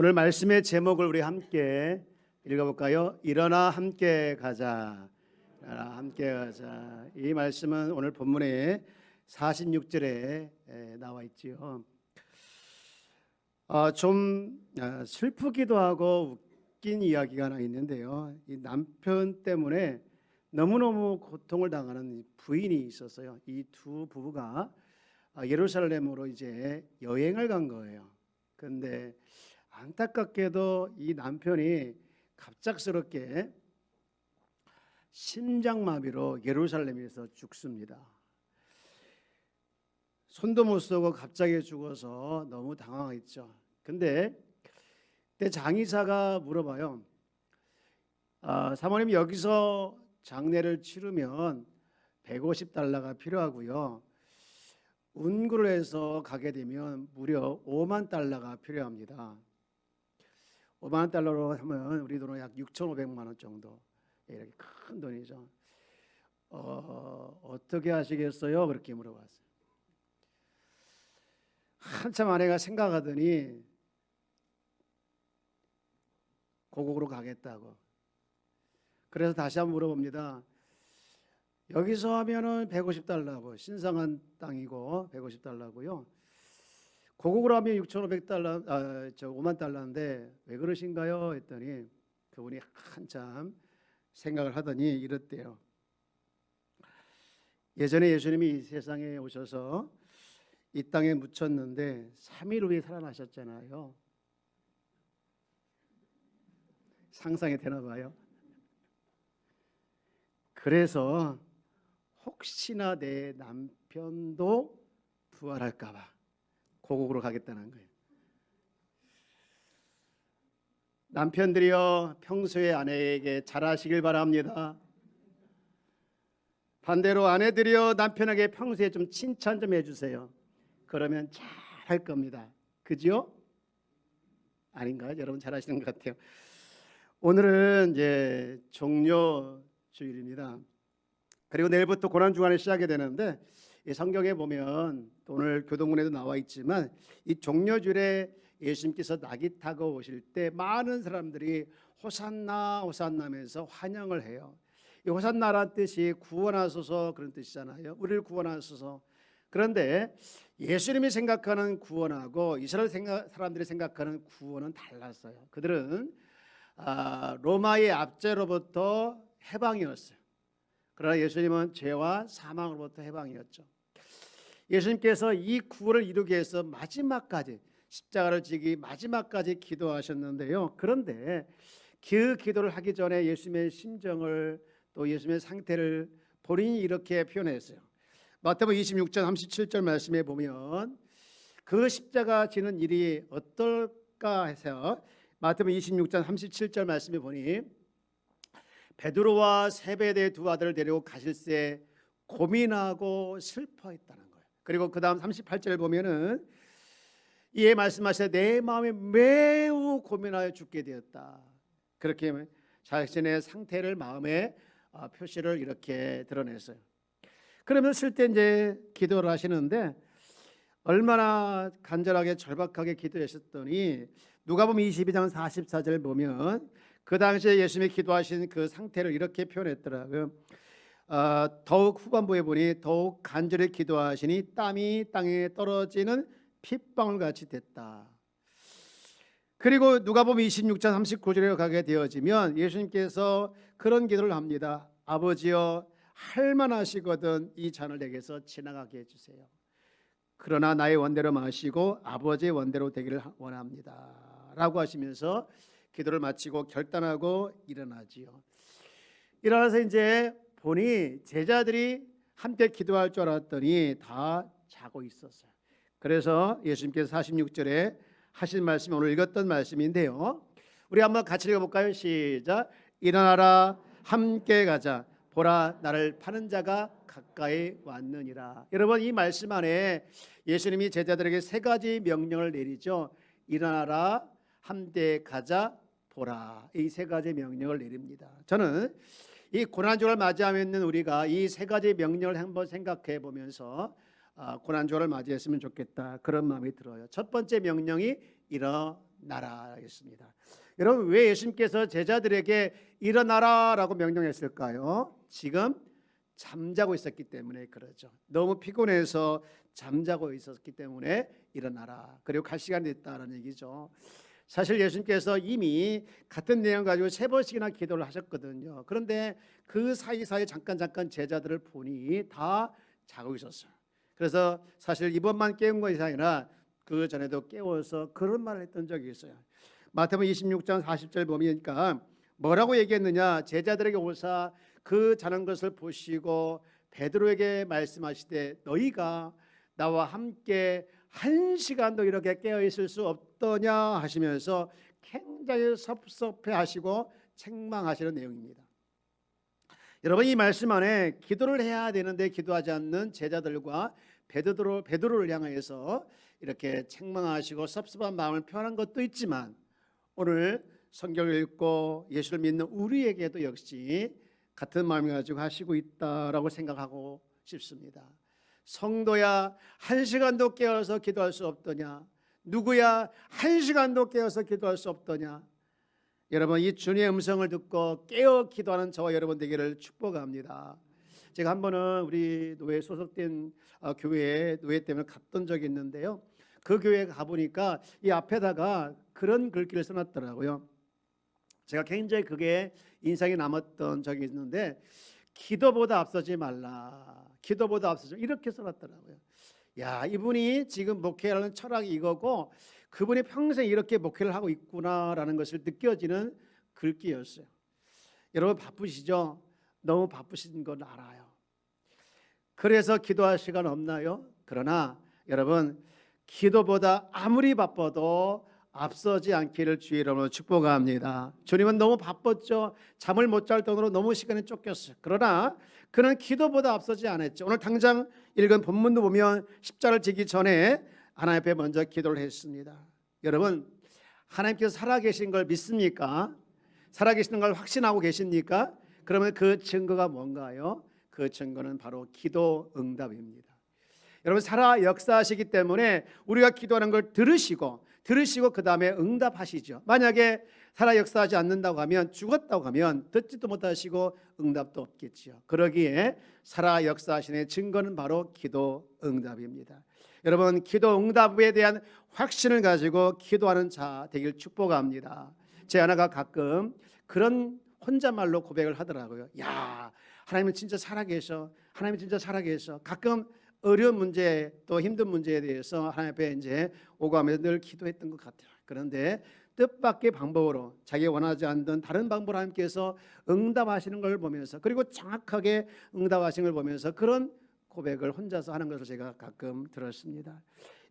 오늘 말씀의 제목을 우리 함께 읽어볼까요? 일어나 함께 가자. 일어나 함께 가자. 이 말씀은 오늘 본문의 46절에 나와 있지요. 어, 좀 아, 슬프기도 하고 웃긴 이야기가 하나 있는데요. 이 남편 때문에 너무너무 고통을 당하는 부인이 있었어요. 이 두 부부가 아, 예루살렘으로 이제 여행을 간 거예요. 근데 안타깝게도 이 남편이 갑작스럽게 심장마비로 예루살렘에서 죽습니다. 손도 못 쓰고 갑자기 죽어서 너무 당황했죠. 근데 그때 장의사가 물어봐요. 아, 사모님 여기서 장례를 치르면 150달러가 필요하고요. 운구를 해서 가게 되면 무려 5만 달러가 필요합니다. 5만 달러로 하면 우리 돈으로 약 6,500만 원 정도 예, 이렇게 큰 돈이죠. 어, 어떻게 하시겠어요? 그렇게 물어봤어요. 한참 아내가 생각하더니 고국으로 가겠다고. 그래서 다시 한번 물어봅니다. 여기서 하면은 150달러고 신성한 땅이고 150달러고요. 고국으로 하면 6,500달러, 아, 저 5만 달러인데 왜 그러신가요? 했더니 그분이 한참 생각을 하더니 이랬대요. 예전에 예수님이 이 세상에 오셔서 이 땅에 묻혔는데 3일 후에 살아나셨잖아요. 상상이 되나 봐요. 그래서 혹시나 내 남편도 부활할까 봐 고국으로 가겠다는 거예요. 남편들이여 평소에 아내에게 잘하시길 바랍니다. 반대로 아내들이여 남편에게 평소에 좀 칭찬 좀 해주세요. 그러면 잘 할 겁니다. 그죠? 아닌가요? 여러분 잘 하시는 것 같아요. 오늘은 이제 종료 주일입니다. 그리고 내일부터 고난 주간을 시작이 되는데 이 성경에 보면 오늘 교동문에도 나와 있지만 이 종료주일에 예수님께서 낙이 타고 오실 때 많은 사람들이 호산나 호산나면서 환영을 해요. 이 호산나란 뜻이 구원하소서 그런 뜻이잖아요. 우리를 구원하소서. 그런데 예수님이 생각하는 구원하고 이스라엘 생각, 사람들이 생각하는 구원은 달랐어요. 그들은 아, 로마의 압제로부터 해방이었어요. 그러나 예수님은 죄와 사망으로부터 해방이었죠. 예수님께서 이 구원을 이루기 위해서 마지막까지 십자가를 지기 마지막까지 기도하셨는데요. 그런데 그 기도를 하기 전에 예수님의 심정을 또 예수님의 상태를 본인이 이렇게 표현했어요. 마태복음 26장 37절 말씀에 보면 그 십자가 지는 일이 어떨까 해서 마태복음 26장 37절 말씀에 보니 베드로와 세베대 두 아들을 데리고 가실새 고민하고 슬퍼했다는. 그리고 그 다음 38절 보면은 이에 말씀하시되 내 마음에 매우 고민하여 죽게 되었다. 그렇게 자신의 상태를 마음에 어, 표시를 이렇게 드러냈어요. 그러면 쓸때 이제 기도를 하시는데 얼마나 간절하게 절박하게 기도하셨더니 누가복음 22장 44절 보면 그 당시에 예수님이 기도하신 그 상태를 이렇게 표현했더라고요. 어, 더욱 후반부에 보니 더욱 간절히 기도하시니 땀이 땅에 떨어지는 핏방울 같이 됐다. 그리고 누가복음 26장 39절에 가게 되어지면 예수님께서 그런 기도를 합니다. 아버지여 할만하시거든 이 잔을 내게서 지나가게 해주세요. 그러나 나의 원대로 마시고 아버지의 원대로 되기를 원합니다. 라고 하시면서 기도를 마치고 결단하고 일어나지요. 일어나서 이제 보니 제자들이 함께 기도할 줄 알았더니 다 자고 있었어요. 그래서 예수님께서 46절에 하신 말씀이 오늘 읽었던 말씀인데요. 우리 한번 같이 읽어볼까요? 시작. 일어나라 함께 가자. 보라 나를 파는 자가 가까이 왔느니라. 여러분 이 말씀 안에 예수님이 제자들에게 세 가지 명령을 내리죠. 일어나라 함께 가자 보라 이 세 가지 명령을 내립니다. 저는 이 고난주를 맞이하며 있는 우리가 이 세 가지 명령을 한번 생각해 보면서 아, 고난주를 맞이했으면 좋겠다 그런 마음이 들어요. 첫 번째 명령이 일어나라였습니다. 여러분 왜 예수님께서 제자들에게 일어나라라고 명령했을까요? 지금 잠자고 있었기 때문에 그러죠. 너무 피곤해서 잠자고 있었기 때문에 일어나라. 그리고 갈 시간이 됐다는 얘기죠. 사실 예수님께서 이미 같은 내용 가지고 세 번씩이나 기도를 하셨거든요. 그런데 그 사이사이 잠깐 잠깐 제자들을 보니 다 자고 있었어요. 그래서 사실 이번만 깨운 것이 아니라 그 전에도 깨워서 그런 말을 했던 적이 있어요. 마태복음 26장 40절 보니까 뭐라고 얘기했느냐? 제자들에게 오사 그 자는 것을 보시고 베드로에게 말씀하시되 너희가 나와 함께 한 시간도 이렇게 깨어 있을 수 없더냐 하시면서 굉장히 섭섭해 하시고 책망하시는 내용입니다. 여러분 이 말씀 안에 기도를 해야 되는데 기도하지 않는 제자들과 베드로 베드로를 향하여서 이렇게 책망하시고 섭섭한 마음을 표현한 것도 있지만 오늘 성경을 읽고 예수를 믿는 우리에게도 역시 같은 마음을 가지고 하시고 있다라고 생각하고 싶습니다. 성도야 한 시간도 깨어서 기도할 수 없더냐? 누구야 한 시간도 깨어서 기도할 수 없더냐? 여러분 이 주님의 음성을 듣고 깨어 기도하는 저와 여러분 되기를 축복합니다. 제가 한 번은 우리 노예 소속된 어, 교회에 노예 때문에 갔던 적이 있는데요. 그 교회에 가 보니까 이 앞에다가 그런 글귀를 써놨더라고요. 제가 굉장히 그게 인상이 남았던 적이 있는데 기도보다 앞서지 말라. 기도보다 앞서지 이렇게 써놨더라고요. 야 이분이 지금 목회하는 철학이 이거고 그분이 평생 이렇게 목회를 하고 있구나라는 것을 느껴지는 글귀였어요. 여러분 바쁘시죠? 너무 바쁘신 건 알아요. 그래서 기도할 시간 없나요? 그러나 여러분 기도보다 아무리 바빠도 앞서지 않기를 주의 이름으로 축복합니다. 주님은 너무 바빴죠. 잠을 못잘 정도로 너무 시간이 쫓겼어요. 그러나 그는 기도보다 앞서지 않았죠. 오늘 당장 읽은 본문도 보면 십자를 지기 전에 하나님 앞에 먼저 기도를 했습니다. 여러분 하나님께서 살아계신 걸 믿습니까? 살아계시는 걸 확신하고 계십니까? 그러면 그 증거가 뭔가요? 그 증거는 바로 기도 응답입니다. 여러분 살아 역사하시기 때문에 우리가 기도하는 걸 들으시고 들으시고 그 다음에 응답하시죠. 만약에 살아 역사하지 않는다고 하면 죽었다고 하면 듣지도 못하시고 응답도 없겠지요. 그러기에 살아 역사하신의 증거는 바로 기도 응답입니다. 여러분 기도 응답에 대한 확신을 가지고 기도하는 자 되길 축복합니다. 제 하나가 가끔 그런 혼잣말로 고백을 하더라고요. 야 하나님은 진짜 살아계셔. 하나님은 진짜 살아계셔. 가끔 어려운 문제 또 힘든 문제에 대해서 하나님 앞에 이제 오가면서 늘 기도했던 것 같아요. 그런데 뜻밖의 방법으로 자기 원하지 않던 다른 방법으로 하나님께서 응답하시는 걸 보면서 그리고 정확하게 응답하시는 걸 보면서 그런 고백을 혼자서 하는 것을 제가 가끔 들었습니다.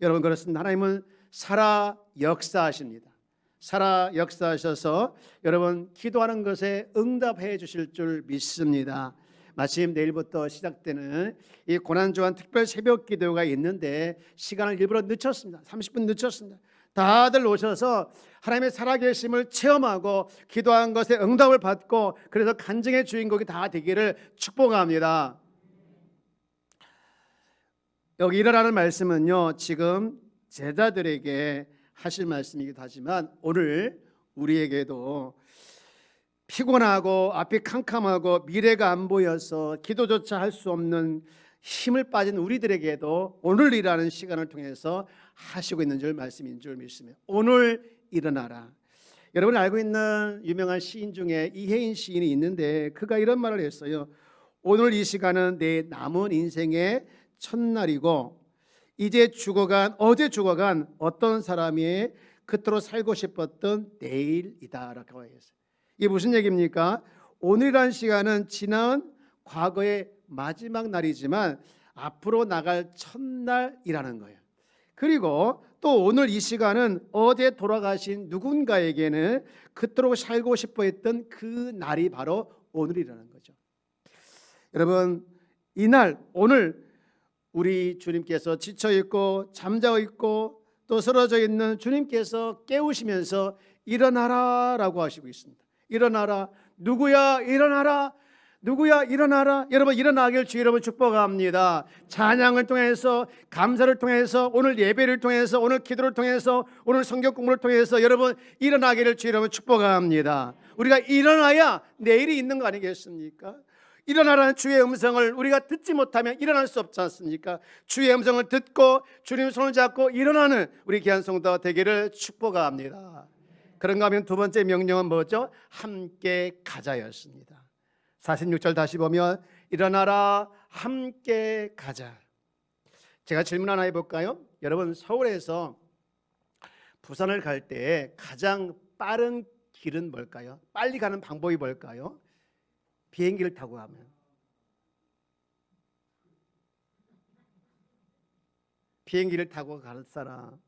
여러분 그렇습니다. 하나님은 살아 역사하십니다. 살아 역사하셔서 여러분 기도하는 것에 응답해 주실 줄 믿습니다. 마침 내일부터 시작되는 이 고난주간 특별 새벽 기도가 있는데 시간을 일부러 늦췄습니다. 30분 늦췄습니다. 다들 오셔서 하나님의 살아계심을 체험하고 기도한 것에 응답을 받고 그래서 간증의 주인공이 다 되기를 축복합니다. 여기 일어나는 말씀은요. 지금 제자들에게 하실 말씀이기도 하지만 오늘 우리에게도 피곤하고 앞이 캄캄하고 미래가 안 보여서 기도조차 할 수 없는 힘을 빠진 우리들에게도 오늘 일하는 시간을 통해서 하시고 있는 줄 말씀인 줄 믿습니다. 오늘 일어나라. 여러분 알고 있는 유명한 시인 중에 이혜인 시인이 있는데 그가 이런 말을 했어요. 오늘 이 시간은 내 남은 인생의 첫날이고 이제 죽어간 어제 죽어간 어떤 사람이 그토록 살고 싶었던 내일이다라고 했어요. 이게 무슨 얘기입니까? 오늘이란 시간은 지난 과거의 마지막 날이지만 앞으로 나갈 첫날이라는 거예요. 그리고 또 오늘 이 시간은 어제 돌아가신 누군가에게는 그토록 살고 싶어 했던 그 날이 바로 오늘이라는 거죠. 여러분, 이날 오늘 우리 주님께서 지쳐 있고 잠자고 있고 또 쓰러져 있는 주님께서 깨우시면서 일어나라라고 하시고 있습니다. 일어나라. 누구야? 일어나라. 누구야? 일어나라. 여러분 일어나길 주 여러분 축복합니다. 찬양을 통해서 감사를 통해서 오늘 예배를 통해서 오늘 기도를 통해서 오늘 성경 공부를 통해서 여러분 일어나기를 주 여러분 축복합니다. 우리가 일어나야 내일이 있는 거 아니겠습니까? 일어나라는 주의 음성을 우리가 듣지 못하면 일어날 수 없지 않습니까? 주의 음성을 듣고 주님 손을 잡고 일어나는 우리 귀한 성도가 되기를 축복합니다 그런가 하면 두 번째 명령은 뭐죠 함께 가자였습니다 46절 다시 보면 일어나라 함께 가자. 제가 질문 하나 해볼까요? 여러분 서울에서 부산을 갈 때 가장 빠른 길은 뭘까요? 빨리 가는 방법이 뭘까요? 비행기를 타고 가면 비행기를 타고 가는 사람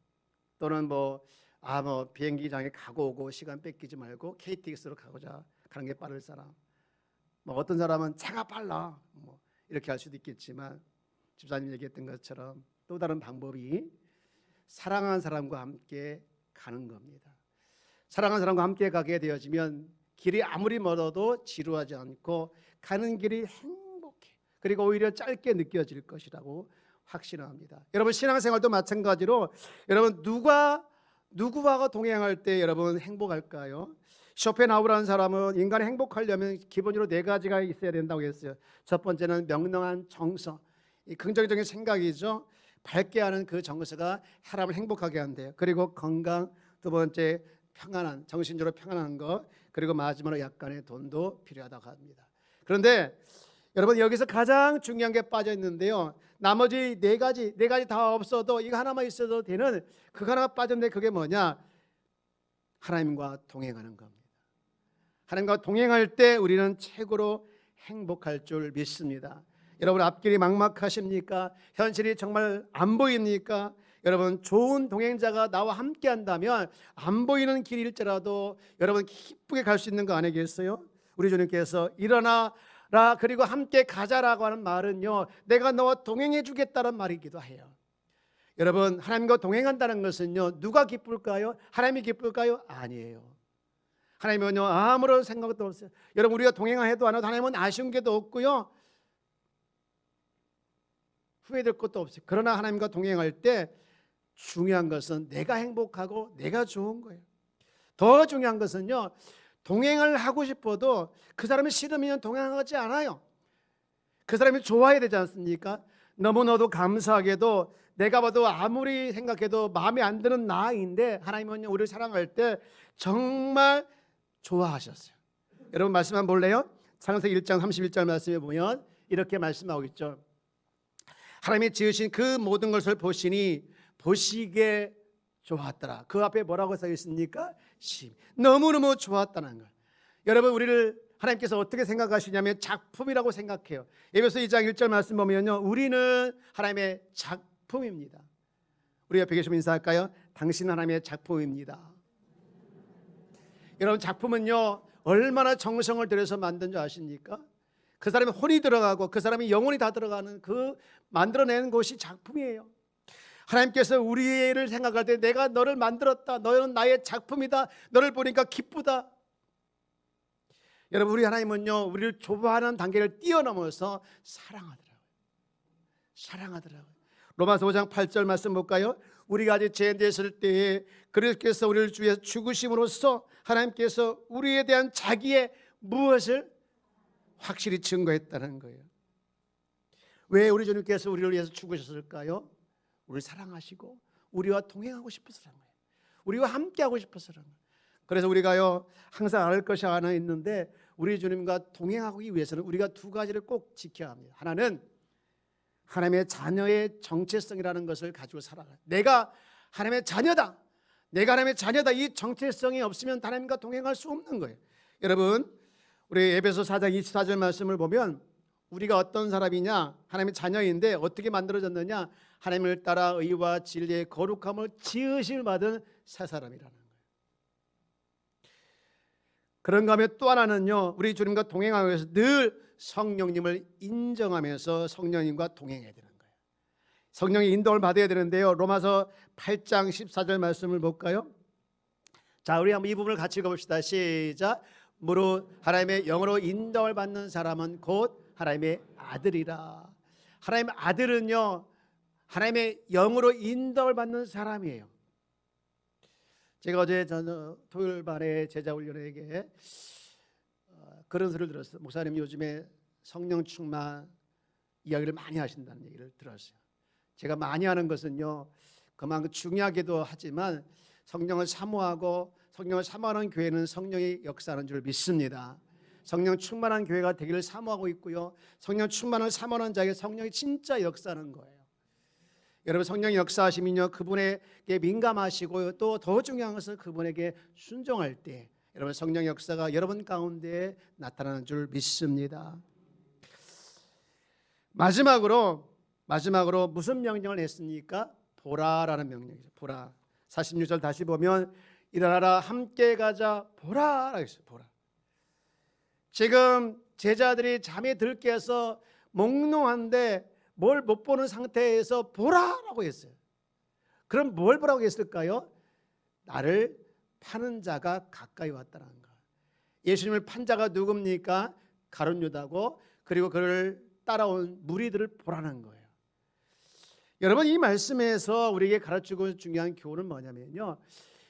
또는 뭐 아 뭐 비행기장에 가고 오고 시간 뺏기지 말고 KTX로 가고자 가는 게 빠를 사람 뭐 어떤 사람은 차가 빨라 뭐 이렇게 할 수도 있겠지만 집사님 얘기했던 것처럼 또 다른 방법이 사랑하는 사람과 함께 가는 겁니다. 사랑하는 사람과 함께 가게 되어지면 길이 아무리 멀어도 지루하지 않고 가는 길이 행복해. 그리고 오히려 짧게 느껴질 것이라고 확신합니다. 여러분 신앙생활도 마찬가지로 여러분 누가 누구와 동행할 때 여러분 행복할까요? 쇼펜하우라는 사람은 인간이 행복하려면 기본적으로 네 가지가 있어야 된다고 했어요. 첫 번째는 명랑한 정서, 이 긍정적인 생각이죠. 밝게 하는 그 정서가 사람을 행복하게 한대요. 그리고 건강, 두 번째 평안한 정신적으로 평안한 것, 그리고 마지막으로 약간의 돈도 필요하다고 합니다. 그런데 여러분 여기서 가장 중요한 게 빠져 있는데요. 나머지 네 가지 네 가지 다 없어도 이거 하나만 있어도 되는 그 하나가 빠졌는데 그게 뭐냐? 하나님과 동행하는 겁니다. 하나님과 동행할 때 우리는 최고로 행복할 줄 믿습니다. 여러분 앞길이 막막하십니까? 현실이 정말 안 보입니까? 여러분 좋은 동행자가 나와 함께 한다면 안 보이는 길일지라도 여러분 기쁘게 갈 수 있는 거 아니겠어요? 우리 주님께서 일어나 라 그리고 함께 가자라고 하는 말은요. 내가 너와 동행해 주겠다는 말이기도 해요. 여러분 하나님과 동행한다는 것은요. 누가 기쁠까요? 하나님이 기쁠까요? 아니에요. 하나님은요 아무런 생각도 없어요. 여러분 우리가 동행해도 안 해도 하나님은 아쉬운 게도 없고요. 후회될 것도 없어요. 그러나 하나님과 동행할 때 중요한 것은 내가 행복하고 내가 좋은 거예요. 더 중요한 것은요. 동행을 하고 싶어도 그 사람이 싫으면 동행하지 않아요. 그 사람이 좋아야 되지 않습니까? 너무나도 감사하게도 내가 봐도 아무리 생각해도 마음에 안 드는 나인데 하나님은 우리를 사랑할 때 정말 좋아하셨어요. 여러분 말씀 한번 볼래요? 창세기 1장 31절 말씀에 보면 이렇게 말씀하고 있죠. 하나님이 지으신 그 모든 것을 보시니 보시기에 좋았더라. 그 앞에 뭐라고 써 있습니까? 심. 너무너무 좋았다는 걸. 여러분 우리를 하나님께서 어떻게 생각하시냐면 작품이라고 생각해요. 에베소 2장 1절 말씀 보면요. 우리는 하나님의 작품입니다. 우리 옆에 계시면 인사할까요? 당신 하나님의 작품입니다. 여러분 작품은요. 얼마나 정성을 들여서 만든 줄 아십니까? 그 사람의 혼이 들어가고 그 사람의 영혼이 다 들어가는 그 만들어내는 것이 작품이에요. 하나님께서 우리를 생각할 때 내가 너를 만들었다. 너는 나의 작품이다. 너를 보니까 기쁘다. 여러분 우리 하나님은요. 우리를 좋아하는 단계를 뛰어넘어서 사랑하더라고요. 사랑하더라고요. 로마서 5장 8절 말씀 볼까요? 우리가 아직 죄인되었을 때에 그리스도께서 우리를 위해서 죽으심으로써 하나님께서 우리에 대한 자기의 무엇을 확실히 증거했다는 거예요. 왜 우리 주님께서 우리를 위해서 죽으셨을까요? 우리를 사랑하시고 우리와 동행하고 싶어서라는 거예요. 우리와 함께하고 싶어서라는 거예요. 그래서 우리가요 항상 알 것이 하나 있는데 우리 주님과 동행하기 위해서는 우리가 두 가지를 꼭 지켜야 합니다. 하나는 하나님의 자녀의 정체성이라는 것을 가지고 살아가. 내가 하나님의 자녀다. 내가 하나님의 자녀다. 이 정체성이 없으면 하나님과 동행할 수 없는 거예요. 여러분, 우리 에베소 4장 24절 말씀을 보면 우리가 어떤 사람이냐? 하나님의 자녀인데 어떻게 만들어졌느냐? 하나님을 따라 의와 진리의 거룩함을 지으심을 받은 새 사람이라는 거예요. 그런가 하면 또 하나는요. 우리 주님과 동행하기 위해서 늘 성령님을 인정하면서 성령님과 동행해야 되는 거예요. 성령의 인도를 받아야 되는데요. 로마서 8장 14절 말씀을 볼까요? 자, 우리 한번 이 부분을 같이 읽어봅시다. 시작. 무릇 하나님의 영으로 인도를 받는 사람은 곧 하나님의 아들이라. 하나님의 아들은요. 하나님의 영으로 인도를 받는 사람이에요. 제가 어제 저 토요일 반에 제자 훈련에게 어, 그런 소리를 들었어요. 목사님 요즘에 성령 충만 이야기를 많이 하신다는 얘기를 들었어요. 제가 많이 하는 것은요. 그만큼 중요하기도 하지만 성령을 사모하고 성령을 사모하는 교회는 성령이 역사하는 줄 믿습니다. 성령 충만한 교회가 되기를 사모하고 있고요. 성령 충만을 사모하는 자에게 성령이 진짜 역사하는 거예요. 여러분 성령 역사하시면요 그분에게 민감하시고 또 더 중요한 것은 그분에게 순종할 때 여러분 성령 역사가 여러분 가운데 나타나는 줄 믿습니다. 마지막으로 마지막으로 무슨 명령을 했습니까? 보라라는 명령이죠. 보라. 46절 다시 보면 일어나라 함께 가자 보라라고 했어요. 보라. 지금 제자들이 잠에 들게 해서 몽롱한데 뭘 못 보는 상태에서 보라라고 했어요. 그럼 뭘 보라고 했을까요? 나를 파는 자가 가까이 왔다는 거. 예수님을 판 자가 누굽니까? 가룟 유다고 그리고 그를 따라온 무리들을 보라는 거예요. 여러분 이 말씀에서 우리에게 가르치고 중요한 교훈은 뭐냐면요.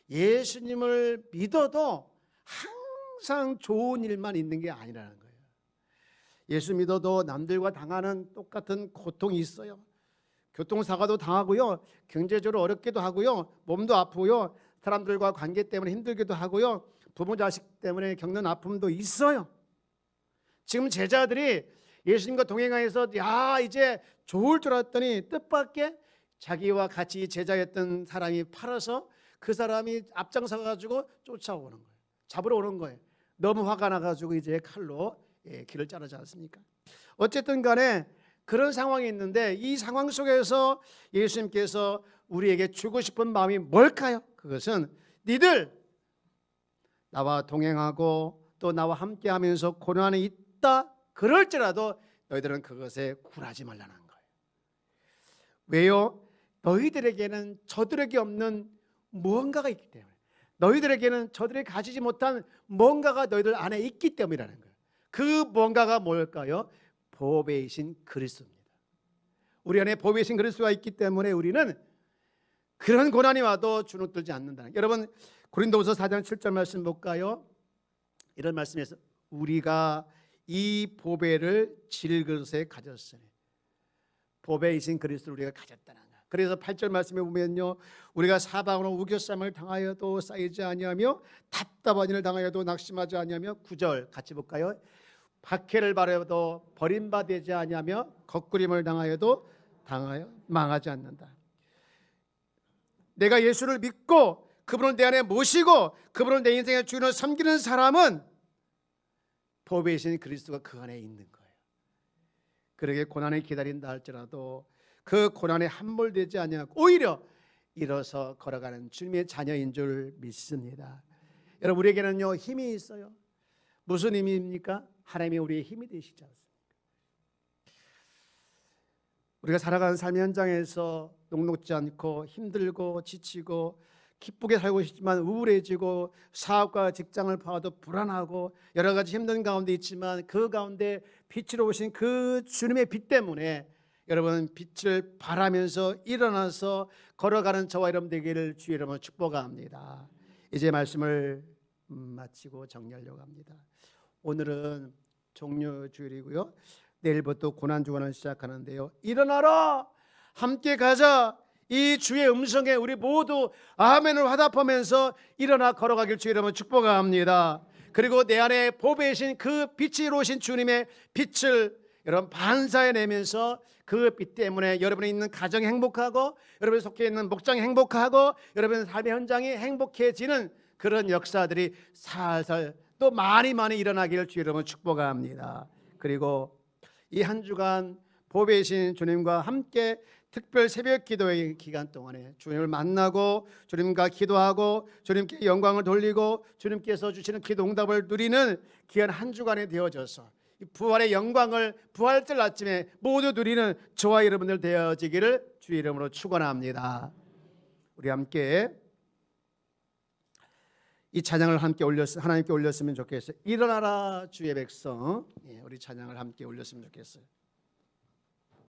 예수님을 믿어도 항상 좋은 일만 있는 게 아니라는 거예요. 예수 믿어도 남들과 당하는 똑같은 고통이 있어요. 교통사고도 당하고요. 경제적으로 어렵기도 하고요. 몸도 아프고요. 사람들과 관계 때문에 힘들기도 하고요. 부모 자식 때문에 겪는 아픔도 있어요. 지금 제자들이 예수님과 동행하면서 야 이제 좋을 줄 알았더니 뜻밖의 자기와 같이 제자였던 사람이 팔아서 그 사람이 앞장서 가지고 쫓아오는 거예요. 잡으러 오는 거예요. 너무 화가 나 가지고 이제 칼로 예, 길을 자르지 않습니까? 어쨌든 간에 그런 상황이 있는데 이 상황 속에서 예수님께서 우리에게 주고 싶은 마음이 뭘까요? 그것은 니들 나와 동행하고 또 나와 함께 하면서 고난이 있다 그럴지라도 너희들은 그것에 굴하지 말라는 거예요. 왜요? 너희들에게는 저들에게 없는 무언가가 있기 때문에 너희들에게는 저들이 가지지 못한 뭔가가 너희들 안에 있기 때문이라는 거예요. 그 뭔가가 뭘까요? 보배이신 그리스도입니다. 우리 안에 보배이신 그리스도가 있기 때문에 우리는 그런 고난이 와도 주눅들지 않는다. 여러분 고린도후서 4장 7절 말씀 볼까요? 이런 말씀에서 우리가 이 보배를 질그릇에 가졌으니 보배이신 그리스도를 우리가 가졌다는 거. 그래서 8절 말씀에 보면요. 우리가 사방으로 우겨쌈을 당하여도 쌓이지 아니하며 답답한 일을 당하여도 낙심하지 아니하며 9절 같이 볼까요? 박해를 바라도 버림받지 아니하며 거꾸림을 당하여도 당하여 망하지 않는다. 내가 예수를 믿고 그분을 내 안에 모시고 그분을 내 인생의 주인으로 섬기는 사람은 보배이신 그리스도가 그 안에 있는 거예요. 그러게 고난을 기다린다 할지라도 그 고난에 함몰되지 아니하고 오히려 일어서 걸어가는 주님의 자녀인 줄 믿습니다. 여러분 우리에게는요 힘이 있어요. 무슨 힘입니까? 하나님이 우리의 힘이 되시지 않습니까? 우리가 살아가는 삶의 현장에서 녹록지 않고 힘들고 지치고 기쁘게 살고 싶지만 우울해지고 사업과 직장을 봐도 불안하고 여러 가지 힘든 가운데 있지만 그 가운데 빛으로 오신 그 주님의 빛 때문에 여러분 빛을 바라면서 일어나서 걸어가는 저와 여러분 되기를 주의 이름으로 축복합니다. 이제 말씀을 음, 마치고 정리하려고 합니다. 오늘은 종료 주일이고요. 내일부터 고난 주간을 시작하는데요. 일어나라 함께 가자. 이 주의 음성에 우리 모두 아멘을 화답하면서 일어나 걸어가길 주의 이름으로 축복합니다. 그리고 내 안에 보배이신 그 빛이 오신 주님의 빛을 여러분 반사해 내면서 그 빛 때문에 여러분이 있는 가정이 행복하고 여러분이 속해 있는 목장이 행복하고 여러분의 삶의 현장이 행복해지는 그런 역사들이 살살 또 많이 많이 일어나기를 주의 이름으로 축복합니다. 그리고 이 한 주간 보배이신 주님과 함께 특별 새벽 기도의 기간 동안에 주님을 만나고 주님과 기도하고 주님께 영광을 돌리고 주님께서 주시는 기도 응답을 누리는 귀한 한 주간이 되어져서 이 부활의 영광을 부활절 아침에 모두 누리는 저와 여러분들 되어지기를 주의 이름으로 축원합니다. 우리 함께 이 찬양을 함께 올렸 하나님께 올렸으면 좋겠어요. 일어나라 주의 백성. 예, 우리 찬양을 함께 올렸으면 좋겠어요.